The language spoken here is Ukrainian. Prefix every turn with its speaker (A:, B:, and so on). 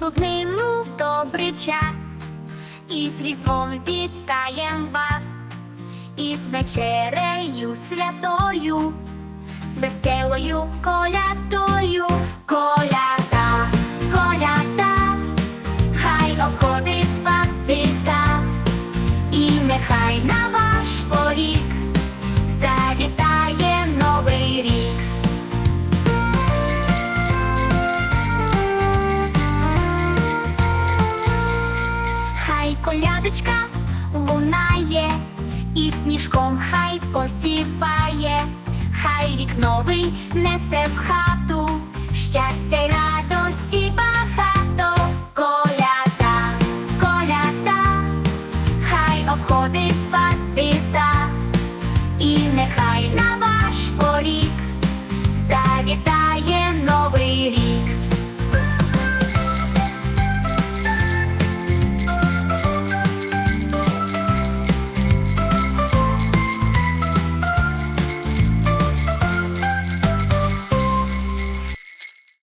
A: тут минув добрий час, і з різдвом вітаєм вас, і з вечерею святою, з веселою колядою, колядочка лунає, і сніжком хай посіває, хай рік новий несе в хату, щастя й радості багато, коляда, коляда, хай обходить вас біда, і нехай на.